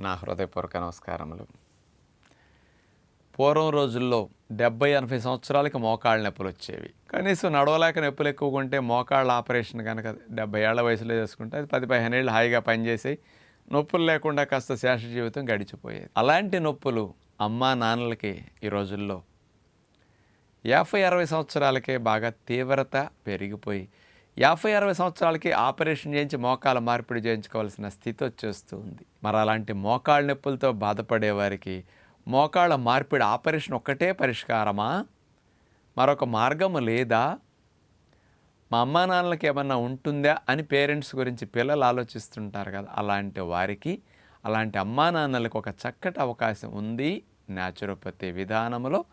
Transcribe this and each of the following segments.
నా హృదయపూర్వక నమస్కారములు. పూర్వం రోజుల్లో డెబ్బై ఎనభై సంవత్సరాలకి మోకాళ్ళ నొప్పులు వచ్చేవి. కనీసం నడవలేక నొప్పులు ఎక్కువగా ఉంటే మోకాళ్ళ ఆపరేషన్ కనుక డెబ్బై ఏళ్ళ వయసులో చేసుకుంటే అది పది పదిహేను ఏళ్ళు హాయిగా పనిచేసి నొప్పులు లేకుండా కాస్త శేష జీవితం గడిచిపోయేది. అలాంటి నొప్పులు అమ్మా నాన్నలకి ఈ రోజుల్లో యాభై అరవై సంవత్సరాలకే బాగా తీవ్రత పెరిగిపోయి యాభై అరవై సంవత్సరాలకి ఆపరేషన్ చేయించి మోకాల మార్పిడి చేయించుకోవాల్సిన స్థితి వచ్చేస్తూ ఉంది. మరి అలాంటి మోకాళ్ళ నొప్పులతో బాధపడే వారికి మోకాళ్ళ మార్పిడి ఆపరేషన్ ఒక్కటే పరిష్కారమా? మరొక మార్గము లేదా? మా అమ్మా నాన్నలకి ఏమన్నా ఉంటుందా అని పేరెంట్స్ గురించి పిల్లలు ఆలోచిస్తుంటారు కదా. అలాంటి వారికి అలాంటి అమ్మా నాన్నలకు ఒక చక్కటి అవకాశం ఉంది. న్యాచురోపతి విధానంలో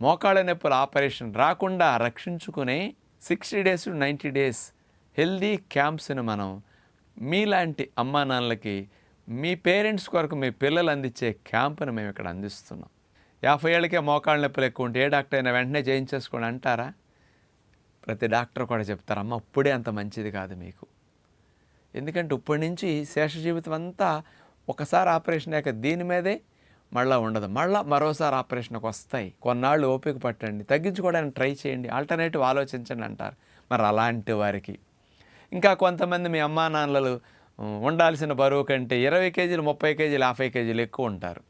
మోకాళ్ళ నొప్పుల ఆపరేషన్ రాకుండా రక్షించుకునే sixty days ninety days healthy క్యాంప్స్ని మనం మీలాంటి అమ్మా నాన్నలకి మీ పేరెంట్స్ కొరకు మీ పిల్లలు అందించే క్యాంపును మేము ఇక్కడ అందిస్తున్నాం. యాభై ఏళ్ళకే మోకాళ్ళ నొప్పులు ఎక్కువ ఉంటే ఏ డాక్టర్ అయినా వెంటనే చేయించేసుకోండి అంటారా? ప్రతి డాక్టర్ కూడా చెప్తారు అమ్మ ఇప్పుడే అంత మంచిది కాదు మీకు. ఎందుకంటే ఇప్పటి నుంచి శేష జీవితం అంతా ఒకసారి ఆపరేషన్ అయ్యాక దీని మీదే మళ్ళీ ఉండదు. మళ్ళీ మరోసారి ఆపరేషన్కి వస్తాయి. కొన్నాళ్ళు ఓపిక పట్టండి. తగ్గించుకోవడానికి ట్రై చేయండి. ఆల్టర్నేటివ్ ఆలోచించండి అంటారు. మరి అలాంటి వారికి. ఇంకా కొంతమంది మీ అమ్మా నాన్నలు ఉండాల్సిన బరువు కంటే ఇరవై కేజీలు ముప్పై కేజీలు యాభై కేజీలు ఎక్కువ ఉంటారు.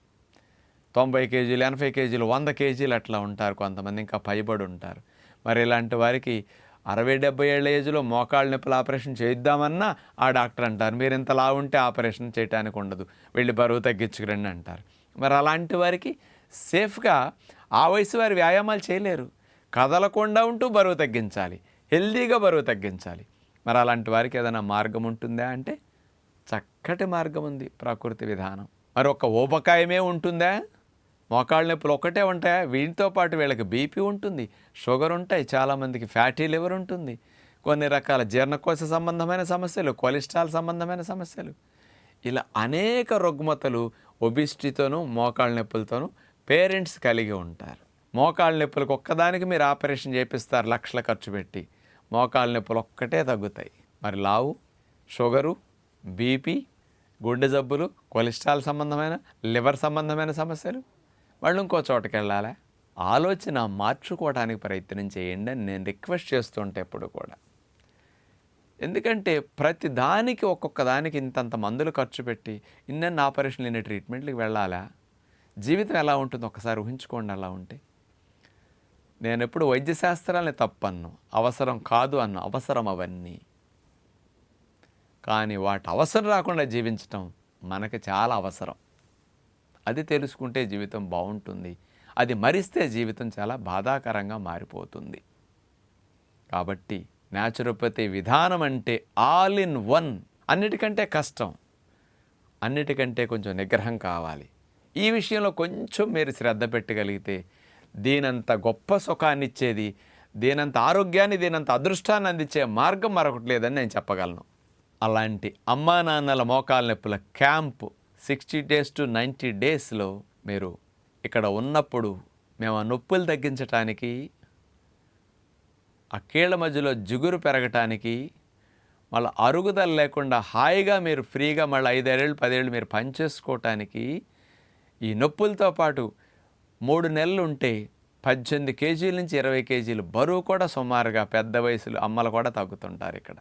తొంభై కేజీలు ఎనభై కేజీలు వంద కేజీలు అట్లా ఉంటారు కొంతమంది. ఇంకా పైబడి ఉంటారు. మరి ఇలాంటి వారికి అరవై డెబ్బై ఏళ్ళ ఏజ్లో మోకాళ్ళ నొప్పుల ఆపరేషన్ చేయిద్దామన్నా ఆ డాక్టర్ అంటారు. మీరు ఇంత లావుంటే ఉంటే ఆపరేషన్ చేయడానికి ఉండదు. వెళ్ళి బరువు తగ్గించుకురండి అంటారు. మరి అలాంటి వారికి సేఫ్గా ఆ వయసు వారి వ్యాయామాలు చేయలేరు. కదలకుండా ఉంటూ బరువు తగ్గించాలి. హెల్దీగా బరువు తగ్గించాలి. మరి అలాంటి వారికి ఏదైనా మార్గం ఉంటుందా అంటే చక్కటి మార్గం ఉంది ప్రకృతి విధానం. మరి ఒక ఊబకాయమే ఉంటుందా? మోకాళ్ళ నొప్పులు ఒకటే ఉంటాయా? వీటితో పాటు వీళ్ళకి బీపీ ఉంటుంది షుగర్ ఉంటాయి చాలామందికి ఫ్యాటీ లివర్ ఉంటుంది. కొన్ని రకాల జీర్ణకోశ సంబంధమైన సమస్యలు కొలెస్ట్రాల్ సంబంధమైన సమస్యలు. ఇలా అనేక రుగ్మతలు ఒబిసిటీతోనూ మోకాళ్ళ నొప్పులతోనూ పేరెంట్స్ కలిగి ఉంటారు. మోకాళ్ళ నొప్పులకు ఒక్కదానికి మీరు ఆపరేషన్ చేపిస్తారు లక్షల ఖర్చు పెట్టి. మోకాళ్ళ నొప్పులు ఒక్కటే తగ్గుతాయి. మరి లావు షుగరు బీపీ గుండె జబ్బులు కొలెస్ట్రాల్ సంబంధమైన లివర్ సంబంధమైన సమస్యలు. వాళ్ళు ఇంకో చోటకి వెళ్ళాలా? ఆలోచన మార్చుకోవడానికి ప్రయత్నం చేయండి అని నేను రిక్వెస్ట్ చేస్తుంటే ఎప్పుడు కూడా. ఎందుకంటే ప్రతి దానికి ఒక్కొక్క దానికి ఇంతంత మందులు ఖర్చు పెట్టి ఇన్నెన్ని ఆపరేషన్లు ఇన్ని ట్రీట్మెంట్లకు వెళ్ళాలా? జీవితం ఎలా ఉంటుందో ఒకసారి ఊహించుకోండి అలా ఉంటే. నేను ఎప్పుడు వైద్య శాస్త్రాలని తప్పన్ను. అవసరం కాదు అన్ను అవసరం అవన్నీ. కానీ వాటి అవసరం రాకుండా జీవించటం మనకి చాలా అవసరం. అది తెలుసుకుంటే జీవితం బాగుంటుంది. అది మరిస్తే జీవితం చాలా బాధాకరంగా మారిపోతుంది. కాబట్టి న్యాచురోపతి విధానం అంటే ఆల్ ఇన్ వన్. అన్నిటికంటే కష్టం. అన్నిటికంటే కొంచెం నిగ్రహం కావాలి. ఈ విషయంలో కొంచెం మీరు శ్రద్ధ పెట్టగలిగితే దీనంత గొప్ప సుఖాన్ని ఇచ్చేది దీనంత ఆరోగ్యాన్ని దీనంత అదృష్టాన్ని అందించే మార్గం మరొకటి లేదని నేను చెప్పగలను. అలాంటి అమ్మా నాన్నల మోకాల నొప్పుల camp sixty days to ninety డేస్లో మీరు ఇక్కడ ఉన్నప్పుడు మేము ఆ నొప్పులు తగ్గించటానికి ఆ కీళ్ళ మధ్యలో జిగురు పెరగటానికి మళ్ళీ అరుగుదల లేకుండా హాయిగా మీరు ఫ్రీగా మళ్ళీ ఐదేళ్ళు పదేళ్ళు మీరు పనిచేసుకోవటానికి ఈ నొప్పులతో పాటు మూడు నెలలు ఉంటే పద్దెనిమిది కేజీల నుంచి ఇరవై కేజీలు బరువు కూడా సుమారుగా పెద్ద వయసులో అమ్మలు కూడా తగ్గుతుంటారు ఇక్కడ.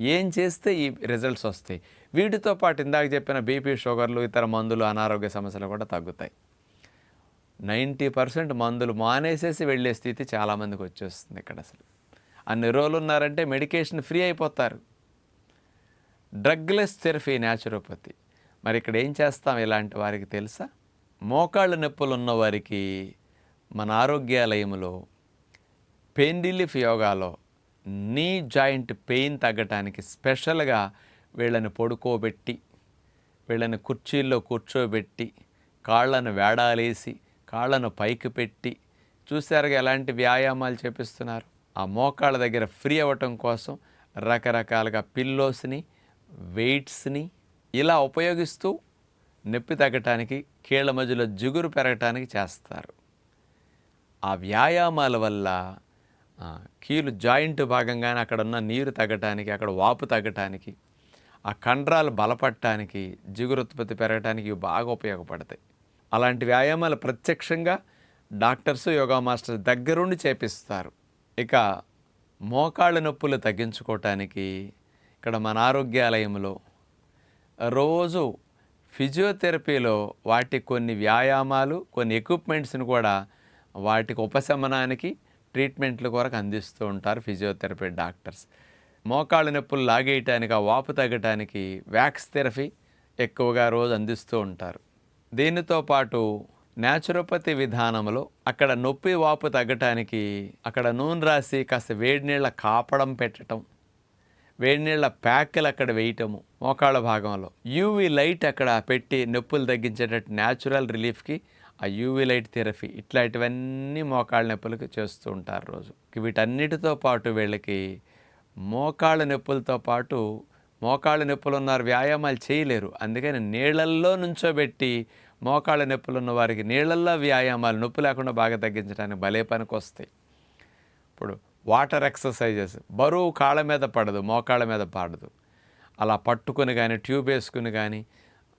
ఏం చేస్తే ఈ రిజల్ట్స్ వస్తాయి? వీటితో పాటు ఇందాక చెప్పిన బీపీ షుగర్లు ఇతర మందులు అనారోగ్య సమస్యలు కూడా తగ్గుతాయి. నైంటీ పర్సెంట్ మందులు మానేసేసి వెళ్ళే స్థితి చాలామందికి వచ్చేస్తుంది ఇక్కడ అసలు. అన్ని రోజులు ఉన్నారంటే మెడికేషన్ ఫ్రీ అయిపోతారు. Drugless therapy naturopathy. మరి ఇక్కడ ఏం చేస్తాం ఇలాంటి వారికి తెలుసా? మోకాళ్ళ నొప్పులు ఉన్న వారికి మన ఆరోగ్యాలయంలో పెయిన్ రిలీఫ్ యోగాలో నీ జాయింట్ పెయిన్ తగ్గటానికి స్పెషల్గా వీళ్ళని పడుకోబెట్టి వీళ్ళని కుర్చీల్లో కూర్చోబెట్టి కాళ్ళను వేడాలేసి కాళ్ళను పైకి పెట్టి చూసారుగా ఎలాంటి వ్యాయామాలు చేపిస్తున్నారు? ఆ మోకాళ్ళ దగ్గర ఫ్రీ అవ్వటం కోసం రకరకాలుగా పిల్లోస్ని వెయిట్స్ని ఇలా ఉపయోగిస్తూ నొప్పి తగ్గటానికి కీళ్ళ మధ్యలో జిగురు పెరగటానికి చేస్తారు. ఆ వ్యాయామాల వల్ల కీలు జాయింట్ భాగంగానే అక్కడ ఉన్న నీరు తగ్గటానికి అక్కడ వాపు తగ్గటానికి ఆ కండరాలు బలపడటానికి జిగురు ఉత్పత్తి పెరగటానికి ఇవి బాగా ఉపయోగపడతాయి. అలాంటి వ్యాయామాలు ప్రత్యక్షంగా డాక్టర్స్ యోగా మాస్టర్స్ దగ్గరుండి చేపిస్తారు. ఇక మోకాళ్ళ నొప్పులు తగ్గించుకోవటానికి ఇక్కడ మన ఆరోగ్యాలయంలో రోజు ఫిజియోథెరపీలో వాటి కొన్ని వ్యాయామాలు కొన్ని ఎక్విప్మెంట్స్ని కూడా వాటికి ఉపశమనానికి ట్రీట్మెంట్ల కొరకు అందిస్తూ ఉంటారు ఫిజియోథెరపీ డాక్టర్స్. మోకాళ్ళ నొప్పులు లాగేయటానికి ఆ వాపు తగ్గటానికి వ్యాక్స్ థెరపీ ఎక్కువగా రోజు అందిస్తూ ఉంటారు. దీనితో పాటు న్యాచురోపతి విధానంలో అక్కడ నొప్పి వాపు తగ్గటానికి అక్కడ నూనె రాసి కాస్త వేడి నీళ్ళ కాపడం పెట్టడం వేడి నీళ్ళ ప్యాకులు అక్కడ వేయటము మోకాళ్ళ భాగంలో. యూవీ లైట్ అక్కడ పెట్టి నొప్పులు తగ్గించేటట్టు న్యాచురల్ రిలీఫ్కి ఆ యూవీ లైట్ థెరపీ ఇట్లాంటివన్నీ మోకాళ్ళ నొప్పులకు చేస్తూ ఉంటారు రోజు. వీటన్నిటితో పాటు వీళ్ళకి మోకాళ్ళ నొప్పులతో పాటు మోకాళ్ళ నొప్పులు ఉన్నారు వ్యాయామాలు చేయలేరు. అందుకని నీళ్ళల్లో నుంచోబెట్టి మోకాళ్ళ నొప్పులు ఉన్న వారికి నీళ్ళల్లో వ్యాయామాలు నొప్పి లేకుండా బాగా తగ్గించడానికి భలే పనికి వస్తాయి ఇప్పుడు వాటర్ ఎక్సర్సైజెస్ బరువు కాళ్ళ మీద పడదు మోకాళ్ళ మీద పడదు. అలా పట్టుకుని కానీ ట్యూబ్ వేసుకుని కానీ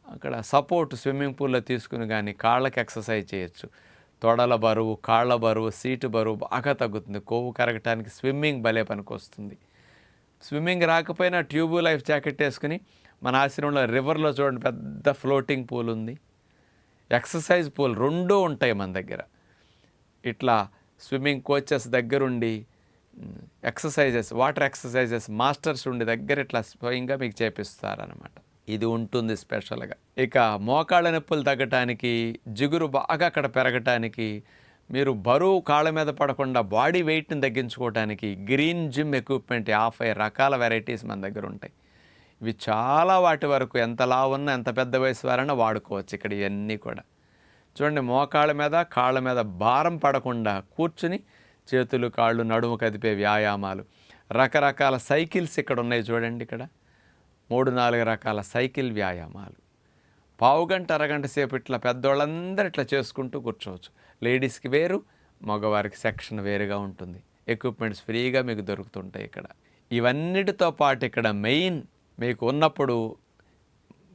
అక్కడ సపోర్ట్ స్విమ్మింగ్ పూల్లో తీసుకుని కానీ కాళ్ళకి ఎక్సర్సైజ్ చేయొచ్చు. తొడల బరువు కాళ్ళ బరువు సీటు బరువు బాగా తగ్గుతుంది. కొవ్వు కరగటానికి స్విమ్మింగ్ భలే పనికి వస్తుంది స్విమ్మింగ్ రాకపోయినా ట్యూబ్ లైఫ్ జాకెట్ వేసుకుని మన ఆశ్రమంలో రివర్లో చూడండి పెద్ద ఫ్లోటింగ్ పూల్ ఉంది ఎక్సర్సైజ్ పూల్ రెండూ ఉంటాయి మన దగ్గర. ఇట్లా స్విమ్మింగ్ కోచెస్ దగ్గరుండి ఎక్సర్సైజెస్ వాటర్ ఎక్సర్సైజెస్ మాస్టర్స్ ఉండి దగ్గర ఇట్లా స్వయంగా మీకు చేపిస్తారనమాట ఇది ఉంటుంది స్పెషల్గా. ఇక మోకాళ్ళ నొప్పులు తగ్గటానికి జిగురు బాగా అక్కడ పెరగటానికి మీరు బరువు కాళ్ళ మీద పడకుండా బాడీ వెయిట్ని తగ్గించుకోవడానికి గ్రీన్ జిమ్ ఎక్విప్మెంట్ యాభై రకాల వెరైటీస్ మన దగ్గర ఉంటాయి. ఇవి చాలా వాటి వరకు ఎంత లావు ఉన్నా ఎంత పెద్ద వయసు వారైనా వాడుకోవచ్చు ఇక్కడ ఇవన్నీ కూడా. చూడండి మోకాళ్ళ మీద కాళ్ళ మీద భారం పడకుండా కూర్చుని చేతులు కాళ్ళు నడుము కదిపే వ్యాయామాలు. రకరకాల సైకిల్స్ ఇక్కడ ఉన్నాయి చూడండి ఇక్కడ. మూడు నాలుగు రకాల సైకిల్ వ్యాయామాలు. పావుగంట అరగంట సేపు ఇట్లా పెద్దోళ్ళందరూ ఇట్లా చేసుకుంటూ కూర్చోవచ్చు. లేడీస్కి వేరు మగవారికి సెక్షన్ వేరుగా ఉంటుంది. ఎక్విప్మెంట్స్ ఫ్రీగా మీకు దొరుకుతుంటాయి ఇక్కడ. ఇవన్నిటితో పాటు ఇక్కడ మెయిన్ మీకు ఉన్నప్పుడు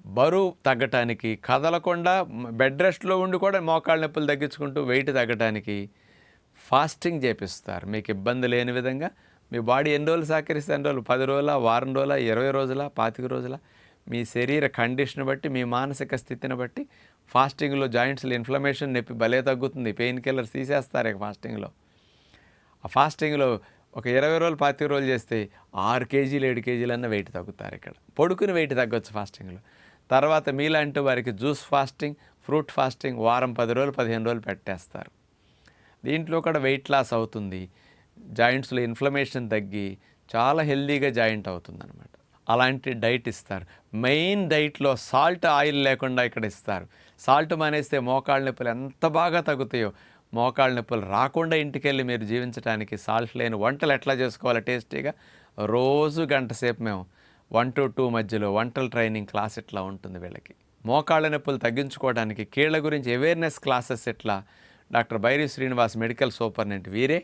బరువు తగ్గటానికి కదలకుండా బెడ్ రెస్ట్లో ఉండి కూడా మోకాళ్ళ నొప్పులు తగ్గించుకుంటూ వెయిట్ తగ్గటానికి ఫాస్టింగ్ చేపిస్తారు. మీకు ఇబ్బంది లేని విధంగా మీ బాడీ ఎన్ని రోజులు సహకరిస్తే ఎన్ని రోజులు? పది రోజుల వారం రోజుల ఇరవై రోజుల పాతిక రోజుల? మీ శరీర కండిషన్ బట్టి మీ మానసిక స్థితిని బట్టి ఫాస్టింగ్లో జాయింట్స్లో ఇన్ఫ్లమేషన్ నొప్పి భలే తగ్గుతుంది. పెయిన్ కిల్లర్స్ తీసేస్తారు ఇక ఫాస్టింగ్లో. ఆ ఫాస్టింగ్లో ఒక ఇరవై రోజులు పాతిక రోజులు చేస్తే ఆరు కేజీలు ఏడు కేజీలు అన్న వెయిట్ తగ్గుతారు ఇక్కడ. పడుకుని వెయిట్ తగ్గొచ్చు ఫాస్టింగ్లో తర్వాత మీలాంటి వారికి జ్యూస్ ఫాస్టింగ్ ఫ్రూట్ ఫాస్టింగ్ వారం పది రోజులు పదిహేను రోజులు పెట్టేస్తారు. దీంట్లో కూడా వెయిట్ లాస్ అవుతుంది. జాయింట్స్లో ఇన్ఫ్లమేషన్ తగ్గి చాలా హెల్దీగా జాయింట్ అవుతుంది అనమాట అలాంటి డైట్ ఇస్తారు. మెయిన్ డైట్లో సాల్ట్ ఆయిల్ లేకుండా ఇక్కడ ఇస్తారు. సాల్ట్ మానేస్తే మోకాళ్ళ నొప్పులు ఎంత బాగా తగ్గుతాయో మోకాళ్ళ నొప్పులు రాకుండా ఇంటికెళ్ళి మీరు జీవించడానికి సాల్ట్ లేని వంటలు ఎట్లా చేసుకోవాలో టేస్టీగా? రోజు గంట సేపు మేము వన్ టు టూ మధ్యలో వంటల ట్రైనింగ్ క్లాస్ ఇట్లా ఉంటుంది వీళ్ళకి. మోకాళ్ళ నొప్పులు తగ్గించుకోవడానికి కీళ్ళ గురించి అవేర్నెస్ క్లాసెస్ ఇట్లా doctor Bairi Srinivas medical superintendent వీరే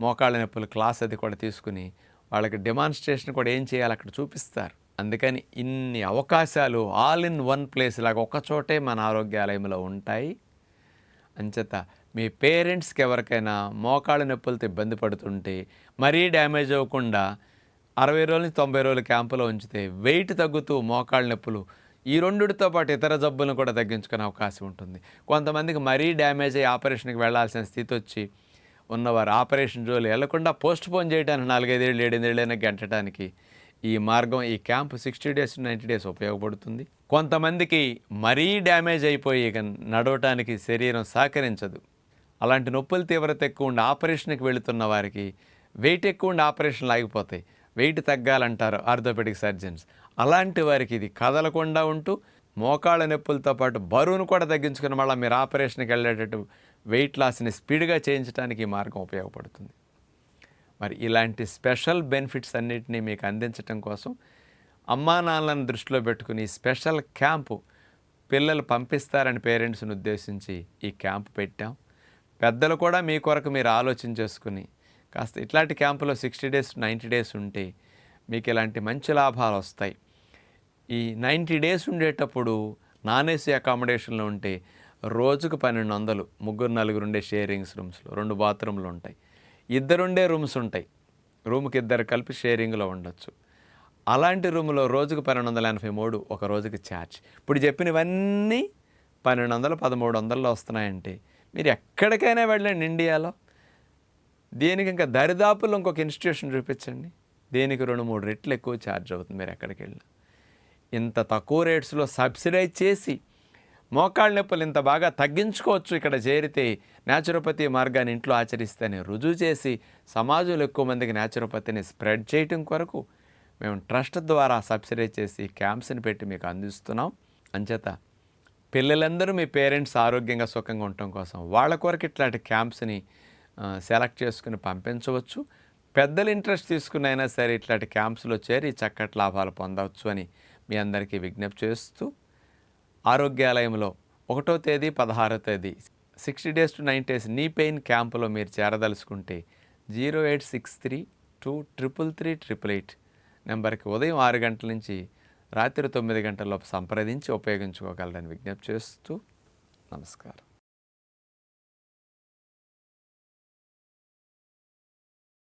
మోకాళ్ళ నొప్పుల క్లాస్ అది కూడా తీసుకుని వాళ్ళకి డెమాన్స్ట్రేషన్ కూడా ఏం చేయాలి అక్కడ చూపిస్తారు. అందుకని ఇన్ని అవకాశాలు ఆల్ ఇన్ వన్ ప్లేస్ లాగా ఒక చోటే మన ఆరోగ్యాలయంలో ఉంటాయి. అంచేత మీ పేరెంట్స్కి ఎవరికైనా మోకాళ్ళ నొప్పులతో ఇబ్బంది పడుతుంటే మరీ డ్యామేజ్ అవ్వకుండా అరవై రోజుల నుంచి తొంభై రోజుల క్యాంపులో ఉంచితే వెయిట్ తగ్గుతూ మోకాళ్ళ నొప్పులు ఈ రెండుతో పాటు ఇతర జబ్బులను కూడా తగ్గించుకునే అవకాశం ఉంటుంది. కొంతమందికి మరీ డ్యామేజ్ అయ్యి ఆపరేషన్కి వెళ్ళాల్సిన స్థితి వచ్చి ఉన్నవారు ఆపరేషన్ జోలు వెళ్ళకుండా పోస్ట్ పోన్ చేయడానికి నాలుగైదేళ్ళు ఏడెనిమిదేళ్ళైనా గెంటడానికి ఈ మార్గం ఈ camp sixty days ninety days ఉపయోగపడుతుంది. కొంతమందికి మరీ డ్యామేజ్ అయిపోయి నడవటానికి శరీరం సహకరించదు. అలాంటి నొప్పుల తీవ్రత ఎక్కువ ఉండి ఆపరేషన్కి వెళుతున్న వారికి వెయిట్ ఎక్కువ ఉండి ఆపరేషన్లు ఆగిపోతాయి. వెయిట్ తగ్గాలంటారు ఆర్థోపెడిక్ సర్జన్స్. అలాంటి వారికి ఇది కదలకుండా ఉంటూ మోకాళ్ళ నొప్పులతో పాటు బరువును కూడా తగ్గించుకుని మళ్ళీ మీరు ఆపరేషన్కి వెళ్ళేటట్టు వెయిట్ లాస్ని స్పీడ్గా చేయించడానికి ఈ మార్గం ఉపయోగపడుతుంది. మరి ఇలాంటి స్పెషల్ బెనిఫిట్స్ అన్నిటినీ మీకు అందించడం కోసం అమ్మా నాన్నలను దృష్టిలో పెట్టుకుని స్పెషల్ క్యాంపు పిల్లలు పంపిస్తారని పేరెంట్స్ని ఉద్దేశించి ఈ క్యాంపు పెట్టాం. పెద్దలు కూడా మీ కొరకు మీరు ఆలోచన చేసుకుని కాస్త ఇట్లాంటి క్యాంపులో సిక్స్టీ డేస్ నైంటీ డేస్ ఉంటే మీకు ఇలాంటి మంచి లాభాలు వస్తాయి. ఈ నైంటీ డేస్ ఉండేటప్పుడు నాన్ ఏసీ అకామిడేషన్లో ఉంటే రోజుకు పన్నెండు వందలు ముగ్గురు నలుగురు ఉండే షేరింగ్స్ రూమ్స్లో రెండు బాత్రూమ్లు ఉంటాయి. ఇద్దరుండే రూమ్స్ ఉంటాయి. రూమ్కి ఇద్దరు కలిపి షేరింగ్లో ఉండొచ్చు. అలాంటి రూమ్లో రోజుకు పన్నెండు వందల ఎనభై మూడు ఒక రోజుకి ఛార్జ్. ఇప్పుడు చెప్పినవన్నీ పన్నెండు వందలు పదమూడు వందల్లో వస్తున్నాయంటే మీరు ఎక్కడికైనా వెళ్ళండి ఇండియాలో. దేనికి ఇంకా దరిదాపుల్లో ఇంకొక ఇన్స్టిట్యూషన్ చూపించండి. దేనికి రెండు మూడు రెట్లు ఎక్కువ ఛార్జ్ అవుతుంది మీరు ఎక్కడికి వెళ్ళినా ఇంత తక్కువ రేట్స్లో సబ్సిడైజ్ చేసి మోకాళ్ళ నొప్పులు ఇంత బాగా తగ్గించుకోవచ్చు ఇక్కడ చేరితే న్యాచురోపతి మార్గాన్ని ఇంట్లో ఆచరిస్తేనే రుజువు చేసి సమాజంలో ఎక్కువ మందికి న్యాచురోపతిని స్ప్రెడ్ చేయటం కొరకు మేము ట్రస్ట్ ద్వారా సబ్సిడైజ్ చేసి క్యాంప్స్ని పెట్టి మీకు అందిస్తున్నాం. అంచేత పిల్లలందరూ మీ పేరెంట్స్ ఆరోగ్యంగా సుఖంగా ఉండటం కోసం వాళ్ళ కొరకు ఇట్లాంటి క్యాంప్స్ని సెలెక్ట్ చేసుకుని పంపించవచ్చు. పెద్దలు ఇంట్రెస్ట్ తీసుకున్నైనా అయినా సరే ఇట్లాంటి క్యాంప్స్లో చేరి చక్కటి లాభాలు పొందవచ్చు అని మీ అందరికీ విజ్ఞప్తి చేస్తూ ఆరోగ్యాలయంలో ఒకటో తేదీ పదహారో తేదీ sixty days to nine days knee pain క్యాంపులో మీరు చేరదలుచుకుంటే zero eight six three two triple three triple eight నెంబర్కి ఉదయం ఆరు గంటల నుంచి రాత్రి తొమ్మిది గంటల లోపు సంప్రదించి ఉపయోగించుకోగలరని విజ్ఞప్తి చేస్తూ నమస్కారం.